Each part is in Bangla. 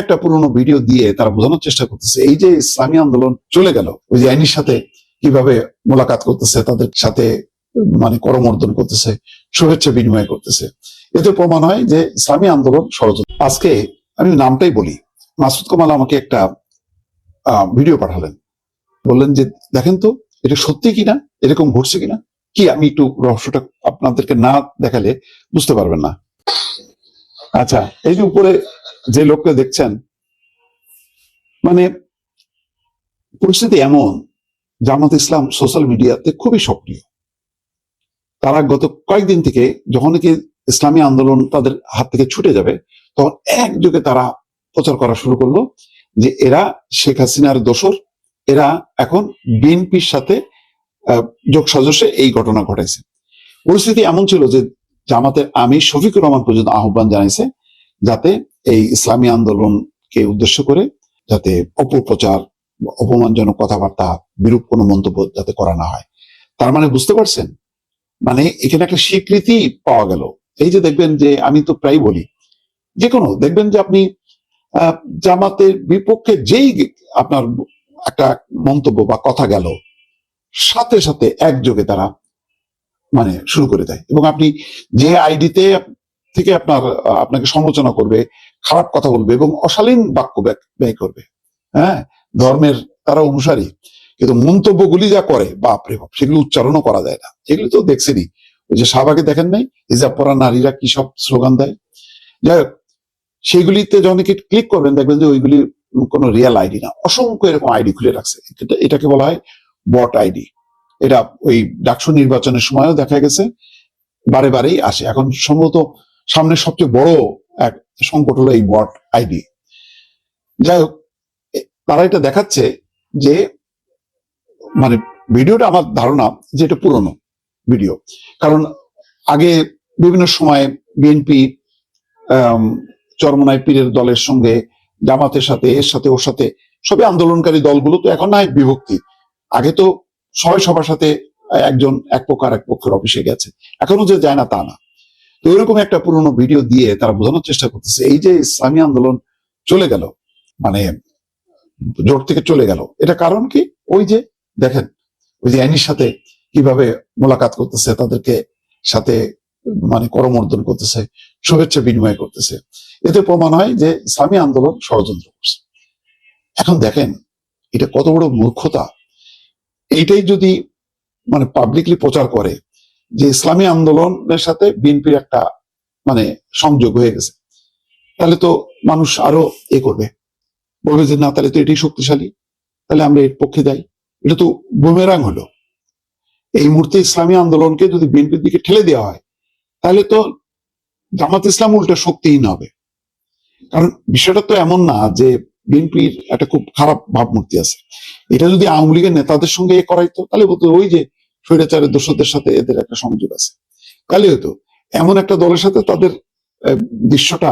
একটা পুরনো ভিডিও দিয়ে তারা বোঝানোর চেষ্টা করতেছে। এই যে ইসলামী আন্দোলন চলে গেল, ওই যে আইনির সাথে কীভাবে মোলাকাত করতেছে, তাদের সাথে মানে করমর্দন করতেছে, শুভেচ্ছা বিনিময় করতেছে। এতে প্রমাণ হয় যে ইসলামী আন্দোলন ষড়যন্ত্র। আজকে আমি নামটাই বলি। মাসুদ কামাল আমাকে একটা ভিডিও পাঠালেন। বললেন যে, দেখেন তো, এটা সত্যি কিনা? এরকম ঘটছে কিনা? কি, আমি একটু রহস্যটা আপনাদেরকে না দেখালে বুঝতে পারবেন না। আচ্ছা এই যে উপরে যে লোককে দেখছেন মানে পরিস্থিতি এমন, জামাত ইসলাম সোশ্যাল মিডিয়াতে খুবই সক্রিয়। তারা গত কয়েকদিন থেকে যখন নাকি ইসলামী আন্দোলন তাদের হাত থেকে ছুটে যাবে, তখন একযোগে তারা প্রচার করা শুরু করল যে এরা শেখ হাসিনার দোসর এরা এখন বিএনপির সাথে যোগ সাজসে এই ঘটনা ঘটাইছে। পরিস্থিতি এমন ছিল যে জামাতের আমি শফিকুর রহমান পর্যন্ত আহ্বান জানাইছে যাতে এই ইসলামী আন্দোলনকে উদ্দেশ্য করে যাতে অপপ্রচার অপমানজনক কথাবার্তা বিরূপ কোনো মন্তব্য যাতে করা না হয়। তার মানে বুঝতে পারছেন? মানে এখানে একটা স্বীকৃতি পাওয়া গেল। এই যে দেখবেন যে আমি তো প্রায় বলি যে কোনো দেখবেন যে আপনি জামাতের বিপক্ষে যেই আপনার একটা মন্তব্য বা কথা গেল, সাথে সাথে একযোগে তারা মানে শুরু করে দেয়। এবং আপনি যে আইডিতে থেকে আপনার আপনাকে সমালোচনা করবে, খারাপ কথা বলবে এবং অশালীন বাক্য ব্যয়- করবে। হ্যাঁ? ধর্মের তারা অনুসারী। কিন্তু মন্তব্যগুলি যা করে বাপরে বাপ, সেগুলো উচ্চারণও করা যায় না। এগুলি তো দেখছেনই। ওই যে শাহবাগে দেখেন নাই? হিজাব পরা নারীরা কি সব স্লোগান দেয়? যাই হোক, সেইগুলিতে যখন ক্লিক করবেন, দেখবেন যে ওইগুলি কোনো রিয়েল আইডি না। অসংখ্য এরকম আইডি খুলে রাখছে। এটাকে বলা হয় বট আইডি এটা ওই ডাকসু নির্বাচনের সময়ও দেখা গেছে। বারে বারেই আসে। এখন সম্ভবত সামনে সবচেয়ে বড় এক সংকট হলো এই বট আইডি। যাই হোক তারা এটা দেখাচ্ছে যে মানে ভিডিওটা আমার ধারণা যে এটা পুরনো ভিডিও। কারণ আগে বিভিন্ন সময় বিএনপি চরমনাই পীরের দলের সঙ্গে, জামাতের সাথে, এর সাথে, ওর সাথে সবই আন্দোলনকারী দলগুলো তো এখন নাই বিভক্তি। আগে তো সবাই সবার সাথে একজন, এক আর এক পক্ষের অফিসে গেছে। এখনও যে যায় না তা না। তো এরকম একটা পুরনো ভিডিও দিয়ে তারা বোঝানোর চেষ্টা করতেছে, এই যে ইসলামী আন্দোলন চলে গেল মানে জোট থেকে চলে গেল, এটা কারণ কি? ওই যে দেখেন, ওই যে আইনির সাথে কীভাবে মোলাকাত করতেছে, তাদেরকে সাথে মানে করমর্দন করতেছে, শুভেচ্ছা বিনিময় করতেছে, এতে প্রমাণ হয় যে ইসলামী আন্দোলন ষড়যন্ত্র করছে। এখন দেখেন, এটা কত বড় মূর্খতা। এইটাই যদি মানে পাবলিকলি প্রচার করে যে ইসলামী আন্দোলনের সাথে বিএনপির একটা মানে সংযোগ হয়ে গেছে। তাহলে তো মানুষ আরও এ করবে। বলবে যে, না, তাহলে তো এটাই শক্তিশালী। তাহলে আমরা এর পক্ষে যাই এটা তো বুমেরাং হলো। এই মুহূর্তে ইসলামী আন্দোলনকে যদি বিএনপির দিকে ঠেলে দেওয়া হয়, তাহলে তো জামাত ইসলাম উল্টা শক্তিহীন হবে। কারণ বিষয়টা তো এমন না যে বিএনপির একটা খুব খারাপ ভাবমূর্তি আছে। এটা যদি আওয়ামী লীগের নেতাদের সঙ্গে এ করাইতো, তাহলে বলতো ওই যে স্বৈরাচারের দোষদের সাথে এদের একটা সংযোগ আছে। তাহলে হয়তো এমন একটা দলের সাথে তাদের দৃশ্যটা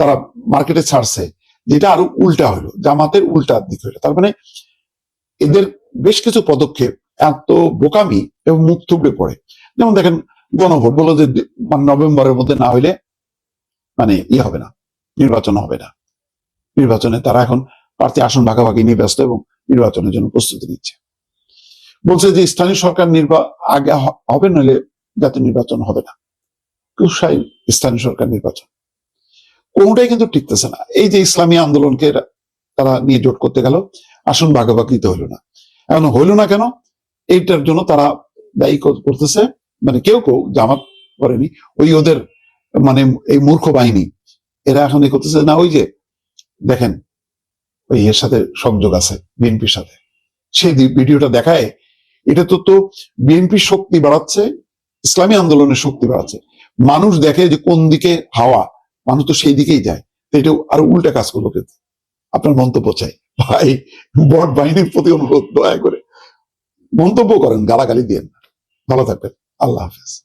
তারা মার্কেটে ছাড়ছে, যেটা আরও উল্টা হলো, জামাতের উল্টা দিক হলো। তার মানে এদের বেশ কিছু পদক্ষেপ এত বোকামি এবং মুখ থুবড়ে পড়ে। যেমন দেখেন, গণভোট বলো যে মানে নভেম্বরের মধ্যে না হইলে মানে ই হবে না, নির্বাচন হবে না। নির্বাচনে তারা এখন প্রার্থী আসন ভাগাভাগি নিয়ে ব্যস্ত এবং নির্বাচনের জন্য প্রস্তুতি নিচ্ছে। বলছে যে স্থানীয় সরকার নির্বা আগে হবে, নইলে জাতীয় নির্বাচন হবে না। কুসাই স্থানীয় সরকার নির্বাচন। কোনটাই কিন্তু টিকতেছে না। এই যে ইসলামী আন্দোলনকে তারা নিয়ে জোট করতে গেল, আসন ভাগাভাগিতে হইল না। এখন হইল না কেন? এইটার জন্য তারা দায়ী করতেছে। মানে কেউ কেউ জামাত করেনি। ওই ওদের মানে এই মূর্খ বাহিনী, এরা এখন এ করতেছে না, ওই যে দেখেন, ওই এর সাথে সংযোগ আছে, বিএনপির সাথে। সেই ভিডিওটা দেখায় এটা তো তো বিএনপির শক্তি বাড়াচ্ছে, ইসলামী আন্দোলনের শক্তি বাড়াচ্ছে। মানুষ দেখে যে কোন দিকে হাওয়া, মানুষ তো সেই দিকেই যায়। তো এটা আরও উল্টা কাজ করল কিন্তু। আপনার মন্তব্য চাই। ভাই, বট বাহিনীর প্রতি অনুরোধ, দয়া করে। মন্তব্য করেন, গালাগালি দিয়ে ভালো থাকবেন। আল্লাহ হাফেজ।